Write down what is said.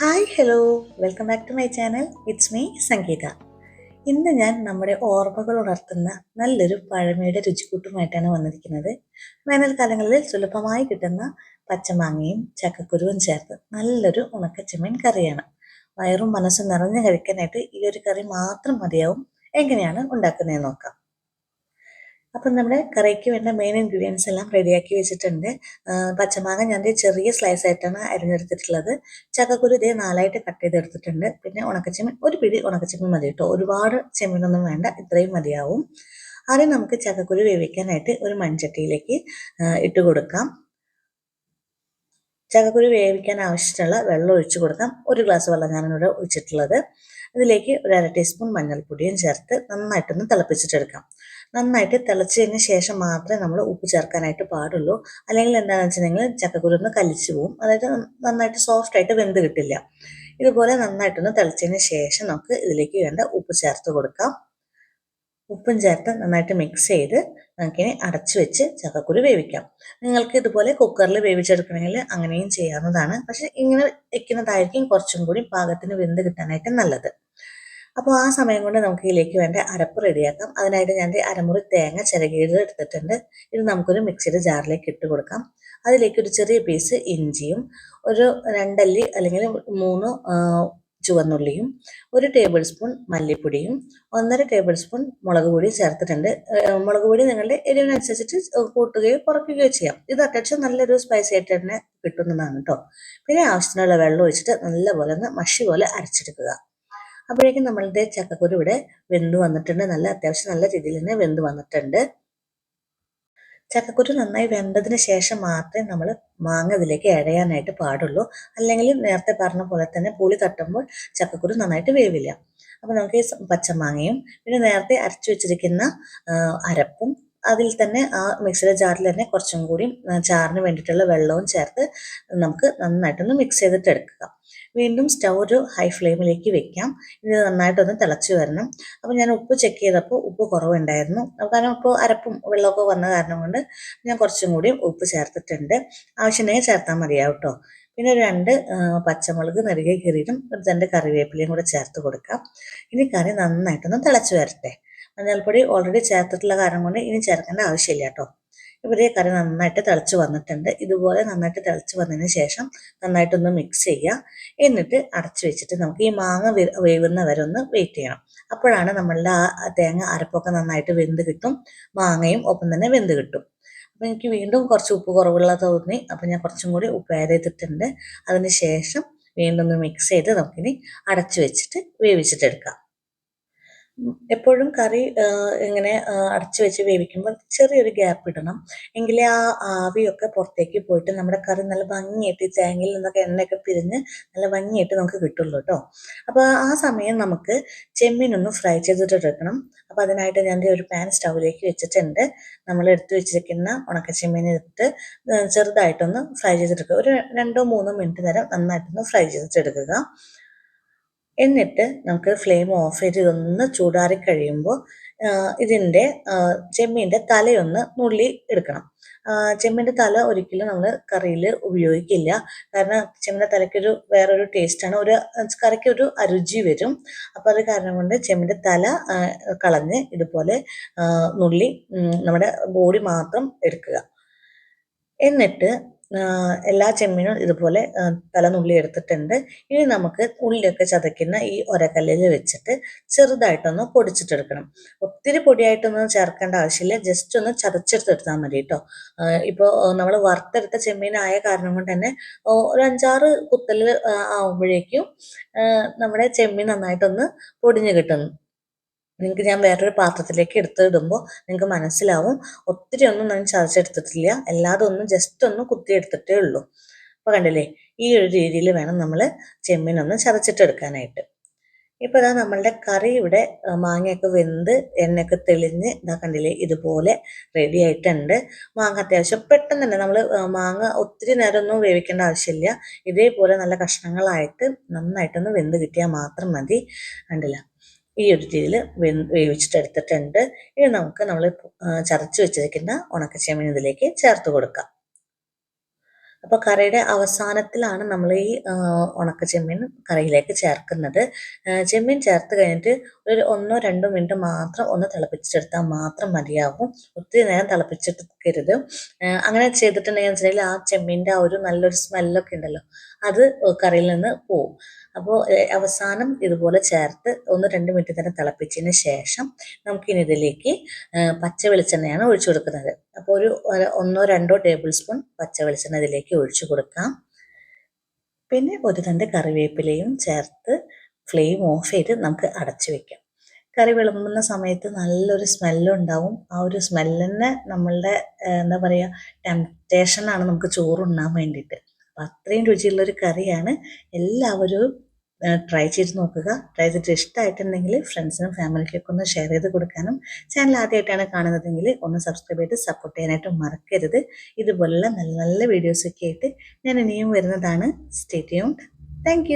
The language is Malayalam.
Hi hello. Welcome back to my channel. It's me Sangeetha. ഇന്ന് ഞാൻ നമ്മുടെ ഓർമ്മകൾ ഉണർത്തുന്ന നല്ലൊരു പഴമയുടെ രുചിക്കൂട്ടുമായിട്ടാണ് വന്നിരിക്കുന്നത്. വേനൽക്കാലങ്ങളിൽ സുലഭമായി കിട്ടുന്ന പച്ചമാങ്ങയും ചക്കക്കുരുവും ചേർത്ത് നല്ലൊരു ഉണക്കച്ചെമ്മീൻ കറിയാണ്. വയറും മനസ്സും നിറഞ്ഞു കഴിക്കാനായിട്ട് ഈ ഒരു കറി മാത്രം മതിയാവും. എങ്ങനെയാണ് ഉണ്ടാക്കുന്നതെന്ന് നോക്കാം. അപ്പം നമ്മുടെ കറിക്ക് വേണ്ട മെയിൻ ഇൻഗ്രീഡിയൻസ് എല്ലാം റെഡിയാക്കി വെച്ചിട്ടുണ്ട്. പച്ചമാങ്ങ ഞാൻ ചെറിയ സ്ലൈസ് ആയിട്ടാണ് അരിഞ്ഞെടുത്തിട്ടുള്ളത്. ചക്കക്കുരു ഇതേ നാലായിട്ട് കട്ട് ചെയ്തെടുത്തിട്ടുണ്ട്. പിന്നെ ഉണക്കച്ചെമ്മീൻ ഒരു പിടി ഉണക്കച്ചെമ്മീൻ മതി കേട്ടോ. ഒരുപാട് ചെമ്മീനൊന്നും വേണ്ട ഇത്രയും മതിയാവും. ആദ്യം നമുക്ക് ചക്കക്കുരു വേവിക്കാനായിട്ട് ഒരു മൺചട്ടിയിലേക്ക് ഇട്ട് കൊടുക്കാം. ചക്കക്കുരു വേവിക്കാൻ ആവശ്യമുള്ള വെള്ളം ഒഴിച്ച് കൊടുക്കാം. ഒരു ഗ്ലാസ് വെള്ളം ഞാനിവിടെ ഒഴിച്ചിട്ടുള്ളത്. ഇതിലേക്ക് ഒരു അര ടീസ്പൂൺ മഞ്ഞൾപ്പൊടിയും ചേർത്ത് നന്നായിട്ടൊന്ന് തിളപ്പിച്ചിട്ടെടുക്കാം. നന്നായിട്ട് തിളച്ചതിന് ശേഷം മാത്രമേ നമ്മൾ ഉപ്പ് ചേർക്കാനായിട്ട് പാടുള്ളൂ. അല്ലെങ്കിൽ എന്താണെന്ന് വെച്ചിട്ടുണ്ടെങ്കിൽ ചക്കക്കുരു ഒന്ന് കലിച്ചു പോവും. അതായത് നന്നായിട്ട് സോഫ്റ്റ് ആയിട്ട് വെന്ത് കിട്ടില്ല. ഇതുപോലെ നന്നായിട്ടൊന്ന് തിളച്ചതിന് ശേഷം നമുക്ക് ഇതിലേക്ക് വേണ്ട ഉപ്പ് ചേർത്ത് കൊടുക്കാം. ഉപ്പും ചേർത്ത് നന്നായിട്ട് മിക്സ് ചെയ്ത് നമുക്കിനി അടച്ചു വെച്ച് ചക്കക്കുരു വേവിക്കാം. നിങ്ങൾക്ക് ഇതുപോലെ കുക്കറിൽ വേവിച്ചെടുക്കണമെങ്കിൽ അങ്ങനെയും ചെയ്യാവുന്നതാണ്. പക്ഷെ ഇങ്ങനെ വെക്കുന്നതായിരിക്കും കുറച്ചും കൂടി പാകത്തിന് വെന്ത് കിട്ടാനായിട്ട് നല്ലത്. അപ്പോൾ ആ സമയം കൊണ്ട് നമുക്ക് ഇതിലേക്ക് വേണ്ട അരപ്പ് റെഡിയാക്കാം. അതിനായിട്ട് ഞാൻ അരമുറി തേങ്ങ ചിരകിയത് എടുത്തിട്ടുണ്ട്. ഇത് നമുക്കൊരു മിക്സിയുടെ ജാറിലേക്ക് ഇട്ട് കൊടുക്കാം. അതിലേക്ക് ഒരു ചെറിയ പീസ് ഇഞ്ചിയും ഒരു രണ്ടല്ലി അല്ലെങ്കിൽ മൂന്ന് ചുവന്നുള്ളിയും ഒരു ടേബിൾ സ്പൂൺ മല്ലിപ്പൊടിയും ഒന്നര ടേബിൾ സ്പൂൺ മുളക് പൊടി ചേർത്തിട്ടുണ്ട്. മുളക് പൊടി നിങ്ങളുടെ എരിവിനനുസരിച്ചിട്ട് കൂട്ടുകയോ കുറയ്ക്കുകയോ ചെയ്യാം. ഇത് അത്യാവശ്യം നല്ലൊരു സ്പൈസി ആയിട്ട് തന്നെ കിട്ടുന്നതാണ് കേട്ടോ പിന്നെ ആവശ്യത്തിനുള്ള വെള്ളം ഒഴിച്ചിട്ട് നല്ലപോലെ ഒന്ന് മഷി പോലെ അരച്ചെടുക്കുക. അപ്പോഴേക്കും നമ്മളുടെ ചക്കക്കുരു ഇവിടെ വെന്ത് വന്നിട്ടുണ്ട്. നല്ല അത്യാവശ്യം നല്ല രീതിയിൽ തന്നെ വെന്ത് വന്നിട്ടുണ്ട്. ചക്കക്കുരു നന്നായി വെന്തതിന് ശേഷം മാത്രമേ നമ്മൾ മാങ്ങ ഇതിലേക്ക് ഇഴയാനായിട്ട് പാടുള്ളൂ. അല്ലെങ്കിൽ നേരത്തെ പറഞ്ഞ പോലെ തന്നെ പുളി തട്ടുമ്പോൾ ചക്കക്കുരു നന്നായിട്ട് വേവില്ല. അപ്പോൾ നമുക്ക് ഈ പച്ചമാങ്ങയും പിന്നെ നേരത്തെ അരച്ചു വെച്ചിരിക്കുന്ന അരപ്പും അതിൽ തന്നെ ആ മിക്സിയുടെ ജാറിൽ തന്നെ കുറച്ചും കൂടി ചാറിന് വേണ്ടിയിട്ടുള്ള വെള്ളവും ചേർത്ത് നമുക്ക് നന്നായിട്ടൊന്ന് മിക്സ് ചെയ്തിട്ട് എടുക്കുക. വീണ്ടും സ്റ്റൗ ഒരു ഹൈ ഫ്ലെയിമിലേക്ക് വെക്കാം. ഇത് നന്നായിട്ടൊന്ന് തിളച്ച് വരണം. അപ്പോൾ ഞാൻ ഉപ്പ് ചെക്ക് ചെയ്തപ്പോൾ ഉപ്പ് കുറവുണ്ടായിരുന്നു. കാരണം ഇപ്പോൾ അരപ്പും വെള്ളമൊക്കെ വന്ന കാരണം കൊണ്ട് ഞാൻ കുറച്ചും കൂടി ഉപ്പ് ചേർത്തിട്ടുണ്ട്. ആവശ്യമുണ്ടെങ്കിൽ ചേർത്താൽ മതിയാവും കേട്ടോ. പിന്നെ രണ്ട് പച്ചമുളക് നെറുകെ കീറിയിട്ടും ഒരു രണ്ട് കറിവേപ്പിലയും കൂടെ ചേർത്ത് കൊടുക്കാം. ഇനി കറി നന്നായിട്ടൊന്ന് തിളച്ച് വരട്ടെ. മഞ്ഞൾപ്പൊടി ഓൾറെഡി ചേർത്തിട്ടുള്ള കാരണം കൊണ്ട് ഇനി ചേർക്കേണ്ട ആവശ്യമില്ല കേട്ടോ. ഇവിടെ കറി നന്നായിട്ട് തിളച്ച് വന്നിട്ടുണ്ട്. ഇതുപോലെ നന്നായിട്ട് തിളച്ച് വന്നതിന് ശേഷം നന്നായിട്ടൊന്ന് മിക്സ് ചെയ്യുക. എന്നിട്ട് അടച്ചു വെച്ചിട്ട് നമുക്ക് ഈ മാങ്ങ വേവുന്ന വരെ ഒന്ന് വെയിറ്റ് ചെയ്യണം. അപ്പോഴാണ് നമ്മളുടെ ആ തേങ്ങ അരപ്പൊക്കെ നന്നായിട്ട് വെന്ത് കിട്ടും. മാങ്ങയും ഒപ്പം തന്നെ വെന്ത് കിട്ടും. അപ്പം എനിക്ക് വീണ്ടും കുറച്ച് ഉപ്പ് കുറവുള്ള തോന്നി. അപ്പം ഞാൻ കുറച്ചും കൂടി ഉപ്പ് ആഡ് ചെയ്തിട്ടുണ്ട്. അതിന് ശേഷം വീണ്ടും ഒന്ന് മിക്സ് ചെയ്ത് നമുക്കിനി അടച്ചു വെച്ചിട്ട് വേവിച്ചിട്ടെടുക്കാം എപ്പോഴും കറി ഇങ്ങനെ അടച്ചു വെച്ച് വേവിക്കുമ്പോൾ ചെറിയൊരു ഗ്യാപ്പ് ഇടണം. എങ്കിലേ ആ ആവിയൊക്കെ പുറത്തേക്ക് പോയിട്ട് നമ്മുടെ കറി നല്ല ഭംഗിയായിട്ട് ഈ തേങ്ങയിൽ നിന്നൊക്കെ എണ്ണയൊക്കെ പിരിഞ്ഞ് നല്ല ഭംഗിയായിട്ട് നമുക്ക് കിട്ടുള്ളൂ കേട്ടോ അപ്പോൾ ആ സമയം നമുക്ക് ചെമ്മീനൊന്ന് ഫ്രൈ ചെയ്തിട്ട് എടുക്കണം. അപ്പോൾ അതിനായിട്ട് ഞാൻ ഒരു പാൻ സ്റ്റൗവിലേക്ക് വെച്ചിട്ടുണ്ട്. നമ്മൾ എടുത്തു വെച്ചിരിക്കുന്ന ഉണക്ക ചെമ്മീൻ എടുത്ത് ചെറുതായിട്ടൊന്ന് ഫ്രൈ ചെയ്തെടുക്കുക ഒരു രണ്ടോ മൂന്നോ മിനിറ്റ് നേരം നന്നായിട്ടൊന്ന് ഫ്രൈ ചെയ്തിട്ടെടുക്കുക എന്നിട്ട് നമുക്ക് ഫ്ലെയിം ഓഫ് ചെയ്ത് ഇതൊന്ന് ചൂടാറി കഴിയുമ്പോൾ ഇതിന്റെ ചെമ്മീന്റെ തലയൊന്ന് നുള്ളി എടുക്കണം. ചെമ്മീന്റെ തല ഒരിക്കലും നമ്മൾ കറിയിൽ ഉപയോഗിക്കില്ല. കാരണം ചെമ്മീന്റെ തലയ്ക്കൊരു വേറൊരു ടേസ്റ്റാണ് ഒരു കറിക്ക് ഒരു അരുചി വരും. അപ്പോൾ അത് കാരണം കൊണ്ട് ചെമ്മീന്റെ തല കളഞ്ഞ് ഇതുപോലെ നുള്ളി നമ്മുടെ ബോഡി മാത്രം എടുക്കുക. എന്നിട്ട് എല്ലാ ചെമ്മീനും ഇതുപോലെ തലനുള്ളി എടുത്തിട്ടുണ്ട്. ഇനി നമുക്ക് ഉള്ളിയൊക്കെ ചതയ്ക്കുന്ന ഈ ഒരക്കല്ലിൽ വെച്ചിട്ട് ചെറുതായിട്ടൊന്ന് പൊടിച്ചിട്ടെടുക്കണം. ഒത്തിരി പൊടിയായിട്ടൊന്നും ചേർക്കേണ്ട ആവശ്യമില്ല. ജസ്റ്റ് ഒന്ന് ചതച്ചെടുത്തെടുത്താൽ മതി കേട്ടോ ഇപ്പോൾ നമ്മൾ വറുത്തെടുത്ത ചെമ്മീനായ കാരണം കൊണ്ട് തന്നെ ഒരു അഞ്ചാറ് കുത്തൽ ആവുമ്പോഴേക്കും നമ്മുടെ ചെമ്മീൻ നന്നായിട്ടൊന്ന് പൊടിഞ്ഞു കിട്ടുന്നു നിങ്ങൾക്ക് ഞാൻ വേറൊരു പാത്രത്തിലേക്ക് എടുത്തിടുമ്പോൾ നിങ്ങൾക്ക് മനസ്സിലാവും. ഒത്തിരി ഒന്നും ഞാൻ ചതച്ചെടുത്തിട്ടില്ല. എല്ലാതും ഒന്നും ജസ്റ്റ് ഒന്ന് കുത്തിയെടുത്തിട്ടേ ഉള്ളൂ. അപ്പോൾ കണ്ടില്ലേ? ഈ ഒരു രീതിയിൽ വേണം നമ്മൾ ചെമ്മീനൊന്ന് ചതച്ചിട്ടെടുക്കാനായിട്ട്. ഇപ്പോൾ ഇതാ നമ്മളുടെ കറി ഇവിടെ മാങ്ങയൊക്കെ വെന്ത് എണ്ണയൊക്കെ തെളിഞ്ഞ് ഇതാ കണ്ടില്ലേ? ഇതുപോലെ റെഡി ആയിട്ടുണ്ട്. മാങ്ങ അത്യാവശ്യം പെട്ടെന്ന് തന്നെ നമ്മൾ മാങ്ങ ഒത്തിരി നേരമൊന്നും വേവിക്കേണ്ട ആവശ്യമില്ല. ഇതേപോലെ നല്ല കഷ്ണങ്ങളായിട്ട് നന്നായിട്ടൊന്ന് വെന്ത് കിട്ടിയാൽ മാത്രം മതി. കണ്ടില്ല? ഈ ഒരു രീതിയിൽ വേവിച്ചിട്ട് എടുത്തിട്ടുണ്ട് ഇനി നമുക്ക് നമ്മൾ ചതച്ച് വെച്ചിരിക്കുന്ന ഉണക്കച്ചെമ്മീൻ ഇതിലേക്ക് ചേർത്ത് കൊടുക്കാം. അപ്പോൾ കറിയുടെ അവസാനത്തിലാണ് നമ്മൾ ഈ ഉണക്ക ചെമ്മീൻ കറിയിലേക്ക് ചേർക്കുന്നത്. ചെമ്മീൻ ചേർത്ത് കഴിഞ്ഞിട്ട് ഒരു ഒന്നോ രണ്ടോ മിനിറ്റ് മാത്രം ഒന്ന് തിളപ്പിച്ചെടുത്താൽ മാത്രം മതിയാവും. ഒത്തിരി നേരം തിളപ്പിച്ചെടുക്കരുത്. അങ്ങനെ ചെയ്തിട്ടുണ്ടെങ്കിൽ വെച്ചിട്ടുണ്ടെങ്കിൽ ആ ചെമ്മീന്റെ ആ ഒരു നല്ലൊരു സ്മെല്ലൊക്കെ ഉണ്ടല്ലോ അത് കറിയിൽ നിന്ന് പോവും. അപ്പോൾ അവസാനം ഇതുപോലെ ചേർത്ത് ഒന്ന് രണ്ട് മിനിറ്റ് നേരം തിളപ്പിച്ചതിന് ശേഷം നമുക്കിനി ഇതിലേക്ക് പച്ച വെളിച്ചെണ്ണയാണ് ഒഴിച്ചു കൊടുക്കുന്നത്. അപ്പോൾ ഒരു ഒന്നോ രണ്ടോ ടേബിൾ സ്പൂൺ പച്ച വെളിച്ചെണ്ണ ഇതിലേക്ക് ഒഴിച്ചു കൊടുക്കാം. പിന്നെ ഒരു തണ്ട് കറിവേപ്പിലയും ചേർത്ത് ഫ്ലെയിം ഓഫ് ചെയ്ത് നമുക്ക് അടച്ചു വെക്കാം. കറി വിളമ്പുന്ന സമയത്ത് നല്ലൊരു സ്മെല്ലുണ്ടാവും ആ ഒരു സ്മെല്ല് തന്നെ നമ്മളുടെ എന്താ പറയുക ടെംപ്റ്റേഷനാണ് നമുക്ക് ചോറുണ്ണാൻ വേണ്ടിയിട്ട്. അപ്പം അത്രയും രുചിയുള്ളൊരു കറിയാണ്. എല്ലാവരും ട്രൈ ചെയ്ത് നോക്കുക. ട്രൈ ചെയ്തിട്ട് ഇഷ്ടമായിട്ടുണ്ടെങ്കിൽ ഫ്രണ്ട്സിനും ഫാമിലിക്കൊക്കെ ഒന്ന് ഷെയർ ചെയ്ത് കൊടുക്കാനും. ചാനൽ ആദ്യമായിട്ടാണ് കാണുന്നതെങ്കിൽ ഒന്ന് സബ്സ്ക്രൈബ് ചെയ്ത് സപ്പോർട്ട് ചെയ്യാനായിട്ട് മറക്കരുത്. ഇതുപോലുള്ള നല്ല നല്ല വീഡിയോസൊക്കെ ആയിട്ട് ഞാൻ ഇനിയും വരുന്നതാണ്. Stay tuned thank